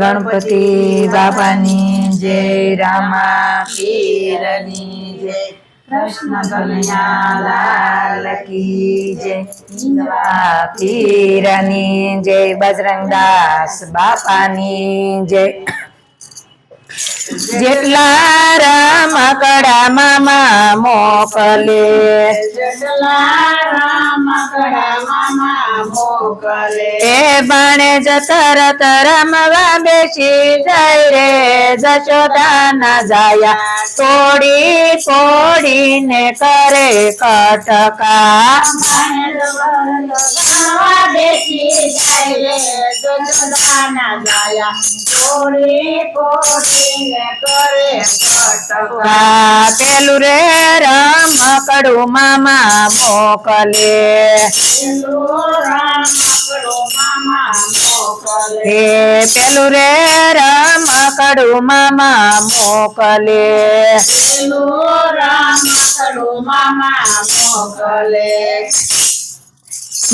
ગણપતિ બાપાની જય, રામા પીરની જય, કૃષ્ણ કનૈયા લાલ કી જય પીરની જય, બજરંગદાસ બાપાની જય. જેટલા રામ કડા મામા મોકલે જટલા રામ કડા મામા મોકલે એ બાણે તરત રમવા બેસી જાય રે જશોદા ના જાયા તોડી તોડીને કરે કટકા ગાવા બેસી જાય જટલાના ગાયા. કોળી કોળીને કરે કટકા પેલું રે રામ કડું મામા મોકલે. એ પેલું રે રામ કડું મામા મોકલે. પેલું રામ કડો મામા મોકલે.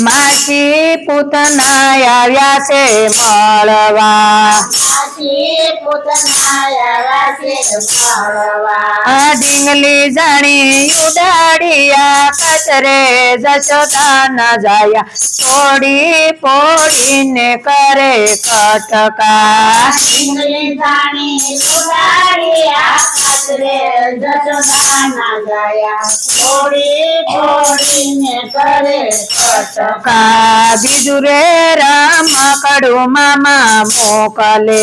માસી પૂતના આવ્યા છે મળવા. આથી પોતાના આવ્યા છે મળવા આ ઢીંગલી જાણી ઉડાડિયા કચરે જશોદા ના જાયા તોડી પોડીને કરે કટકા ઇંગલી જાણી ઉડાડી આકાશરે જશોદાના ગાયા થોડી થોડીને કરે કટકા કા બીજું રે રામ કડું મામા મોકલે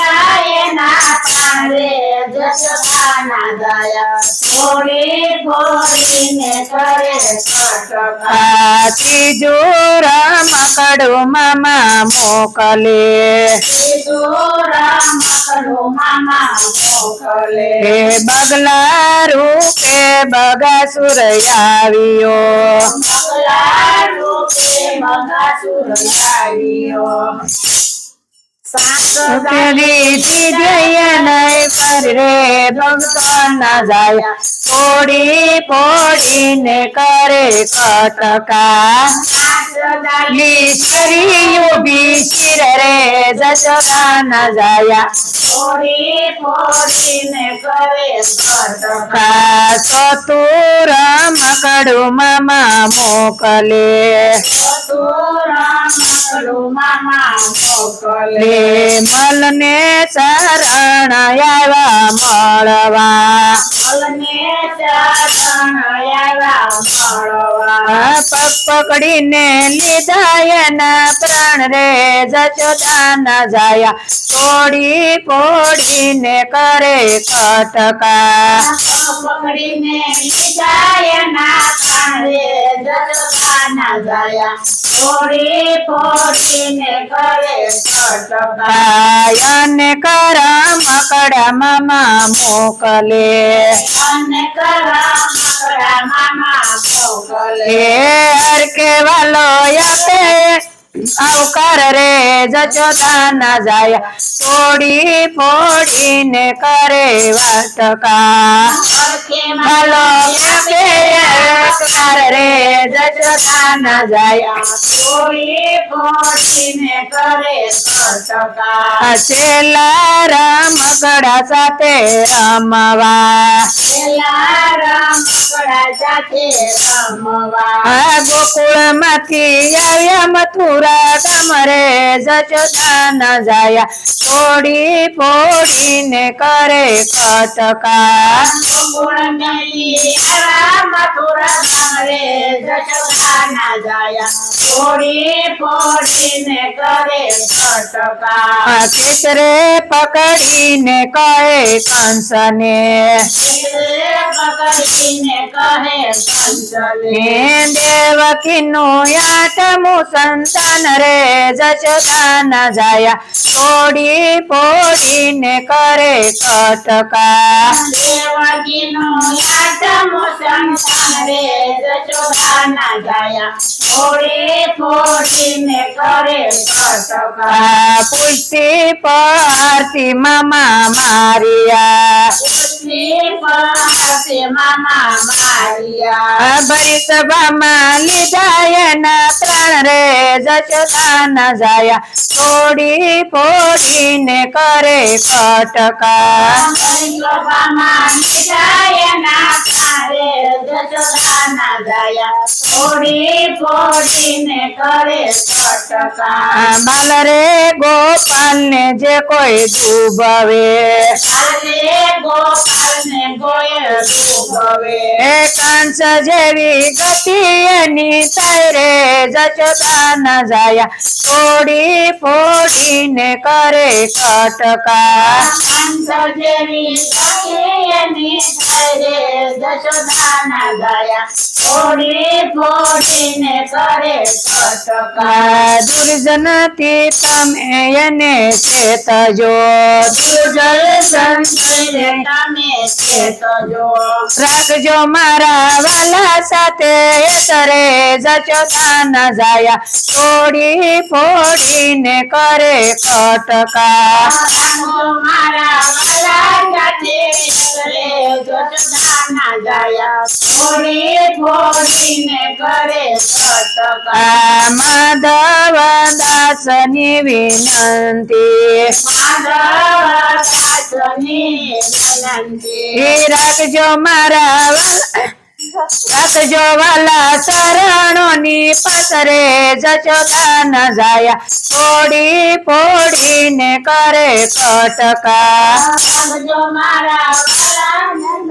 જશોદાના ગાયા થોડી થોડીને કરે ત્રીજું રામ કડું મામા, મોકલે. હે બગલા રૂપે બગાસુર આવ્યો. બગલા રૂપે મગાસુર આવ્યો. સાત દીધી નહીં પર ભક્તો ના જાય પોડી પોડીને કરે કટકા. લીસરીયું બી રે જશોદા ના જાય. કરે કટકા. કાસો તું મામા મોકલે. રામ મામા મલને શરણ આવ્યા મળવા. પકડીને લીધા એના પ્રાણ રે જશોદા ના જાયા. તોડી પોડીને કરે કટકા. પકડીને લીધાયના કાંડે જગતાના જાયા થોડી પોડીને કરે કટકા આયને કરમ કડા મામા મોકલે. અને કરા મકડા મામા મોકલે. હર કે વાલો આપે રે જચોદા ના જાય તોડી ફોડીને કરે વાટકા આપે આવકાર રે જચોદા ના જાય. થોડી પોડીને કરે કટકા છેલ્લા રામ કડા સાથે રમવા. સાથે રમવા. ગોકુળમાંથી આવ્યા મથુરા કમરે રે ન જાયા. તોડી ફોડીને કરે કટકા ગોકુળ मथुरा जाया। किसरे पकड़ी ने कहे कंस ने पकड़ी ने कहे कंस ने देवकी याट मु संतान रे जटका न जाया। पोड़ी पोड़ी પોડીને કરે કટકા દેવકીનું આઠમું સંતાન રે જશોદાના ફોડી ફોડીને કરે કટકા પુષ્ટિ પાર્થી મામા મારિયા. સભામાં લીધા એના પ્રાણ રે જશોદાના જાયા પોડી પોડીને કરે કટકા સભામાં रे जसगाना दया फोड़ी फोड़ी ने करे सटका। बाल रे गोपाल ने जे कोई डूबवे। रे गोपाल ने गोये डूबवे। ए कंस जेवी गति एनी तैरे जसगाना दया फोड़ी फोड़ी ने करे सटका। संसोजरी ने दुर्जन तीतम एयने चेतजो दुर्जल संसोजरी जो मारा वाला साथे यसरे जशोदाना जाया थोड़ी फोड़ी ने करे कटका સાથે કરે જશોદાના ગયા ફોડી ફોડીને કરે કટકા આ માધવ દાસની વિનંતી માધવદાસની વિનંતી એ રાખજો મારા વાલા રાખજો વાલા શરણોની પાસરે જચોદાના જાયા ફોડી ફોડીને કરે કટકા જો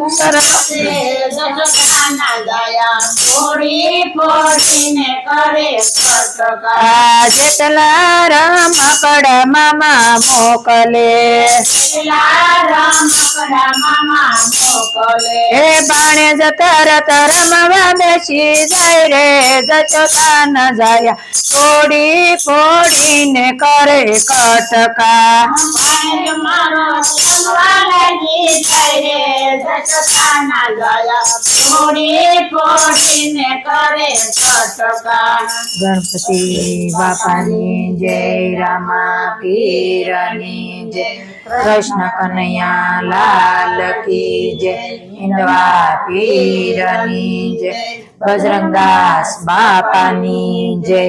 મારા જશોદાના ગયા ફોડી ફોડીને કરે કટકા આ જેટલા રામ કડા મામા મોકલે. હે બાણે તરત રમવા બેસી જાય રે જચોદાન જાય. તોડી ફોડીને કરે કટકા. સંવાલાજી થાય રે જશોદાના ગયા ફોડી ફોડીને કરે કટકા ગણપતિ બાપાની જય રામા પીરની જય કૃષ્ણ કનૈયા લાલ કી જય હિંદવા પીરની જય બજરંગદાસ બાપાની જય